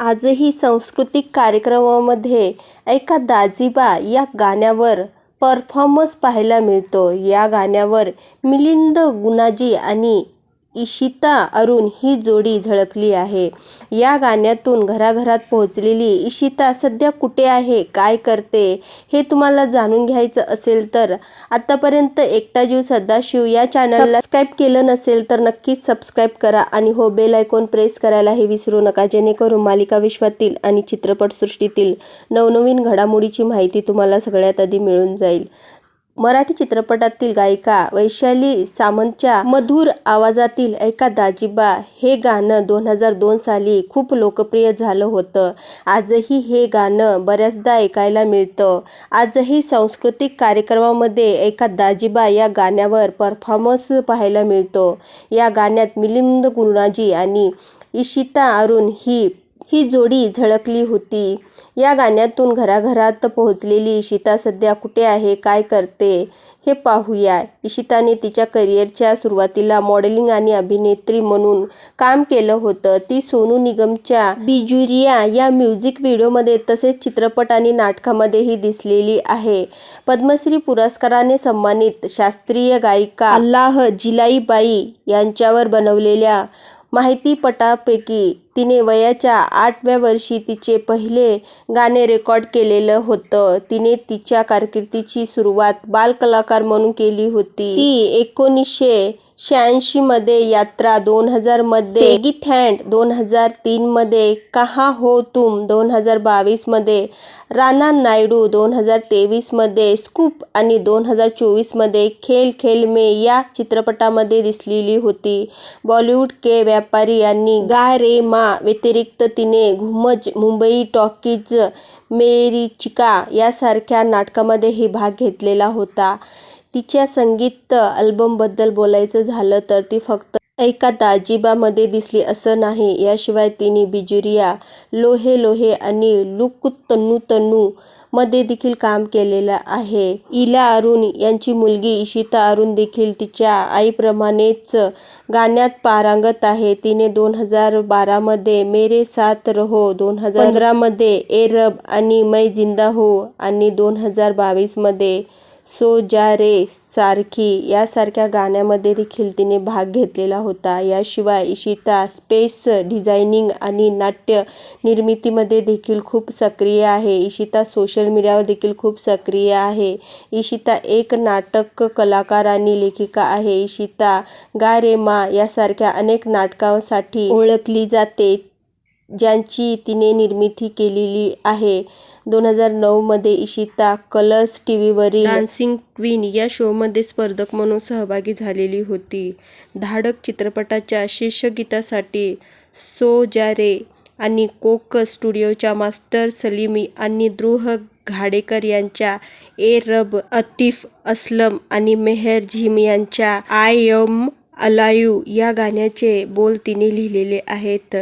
आजही सांस्कृतिक कार्यक्रमामध्ये एका दाजीबा या गाण्यावर परफॉर्मन्स पाहायला मिळतो. या गाण्यावर मिलिंद गुणाजी आणि इशिता अरुण ही जोडी झळकली आहे. या गाण्यातून घराघरात पोहोचलेली इशिता सध्या कुठे आहे, काय करते, हे तुम्हाला जाणून घ्यायचं असेल तर आतापर्यंत एकटा जीव सदाशिव या चॅनलला सबस्क्राईब केलं नसेल तर नक्कीच सबस्क्राईब करा आणि हो बेल आयकॉन प्रेस करायलाही विसरू नका जेणेकरून मालिका विश्वातील आणि चित्रपटसृष्टीतील नवनवीन घडामोडीची माहिती तुम्हाला सगळ्यात आधी मिळून जाईल. मराठी चित्रपटातील गायिका वैशाली सामंतच्या मधुर आवाजातील ऐका दाजीबा हे गाणं दोन हजार दोन साली खूप लोकप्रिय झालं होतं. आजही हे गाणं बऱ्याचदा ऐकायला मिळतं. आजही सांस्कृतिक कार्यक्रमामध्ये ऐका दाजीबा या गाण्यावर परफॉर्मन्स पाहायला मिळतो. या गाण्यात मिलिंद गुरुणाजी आणि इशिता अरुण ही ही जोडी झळकली होती. या गाण्यातून घराघरात पोहोचलेली इशिता सध्या कुठे आहे, काय करते, हे पाहूया. इशिताने तिच्या करिअरच्या सुरुवातीला मॉडेलिंग आणि अभिनेत्री म्हणून काम केलं होतं. ती सोनू निगमच्या बिजुरिया या म्युझिक व्हिडिओमध्ये तसेच चित्रपट आणि नाटकामध्येही दिसलेली आहे. पद्मश्री पुरस्काराने सन्मानित शास्त्रीय गायिका अल्लाह जिलाईबाई यांच्यावर बनवलेल्या माहितीपटापैकी तिने वयाच्या आठव्या वर्षी तिचे पहिले गाणे रेकॉर्ड केलेलं होतं. तिने तिच्या कारकिर्दीची सुरुवात बालकलाकार म्हणून केली होती. ती एकोणीसशे शहाऐंशी मध्ये यात्रा, दोन हजारमध्ये हँड दोन हजार तीन मध्ये कहाँ हो तुम, दोन हजार बावीसमध्ये राना नायडू, दोन हजार तेवीसमध्ये स्कूप आणि दोन हजार चोवीसमध्ये खेल खेल में या चित्रपटांमध्ये दिसलेली होती. बॉलिवूड के व्यापारी आणि गा रे व्यतिरिक्त तिने घुमज, मुंबई टॉकीज, मेरीचिका यासारख्या नाटकांमध्येही भाग घेतलेला होता. तिच्या संगीत अल्बमबद्दल बोलायचं झालं तर ती फक्त ऐका अजिबामध्ये दिसली असं नाही. याशिवाय तिने बिजुरिया, लोहे लोहे आणि लुक तन्नू तन्नू मध्ये देखील काम केलेलं आहे. इला अरुण यांची मुलगी इशिता अरुण देखील तिच्या आईप्रमाणेच गाण्यात पारंगत आहे. तिने दोन हजार बारामध्ये मेरे साथ रहो, दोन हजार पंधरा ए रब आणि मै जिंदा हूँ आणि दोन हजार बावीसमध्ये सो जा रे सारखी यासारख्या गाण्यामध्ये देखील तिने भाग घेतलेला होता. याशिवाय इशिता स्पेस डिझायनिंग आणि नाट्य निर्मितीमध्ये देखील खूप सक्रिय आहे. इशिता सोशल मीडियावर देखील खूप सक्रिय आहे. इशिता एक नाटक कलाकार आणि लेखिका आहे. इशिता गा रे मा यासारख्या अनेक नाटकांसाठी ओळखली जाते, ज्यांची तिने निर्मिती केलेली आहे. दोन हजार नऊमध्ये इशिता कलर्स टी व्हीवरील डान्सिंग क्वीन या शोमध्ये स्पर्धक म्हणून सहभागी झालेली होती. धाडक चित्रपटाच्या शीर्षगीतासाठी सो जा रे आणि कोक स्टुडिओच्या मास्टर सलीमी आणि द्रुह घाडेकर यांच्या ए रब, अतिफ अस्लम आणि मेहर झिम यांच्या आय एम अलायू या गाण्याचे बोल तिने लिहिलेले आहेत.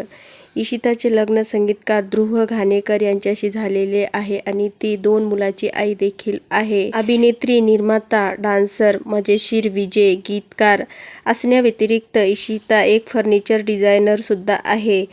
इशिताचे लग्न संगीतकार ध्रुव घाणेकर यांच्याशी झालेले आहे आणि ती दोन मुलाची आई देखील आहे. अभिनेत्री, निर्माता, डान्सर, मजेशीर विजय गीतकार असण्याव्यतिरिक्त इशिता एक फर्निचर डिझायनर सुद्धा आहे.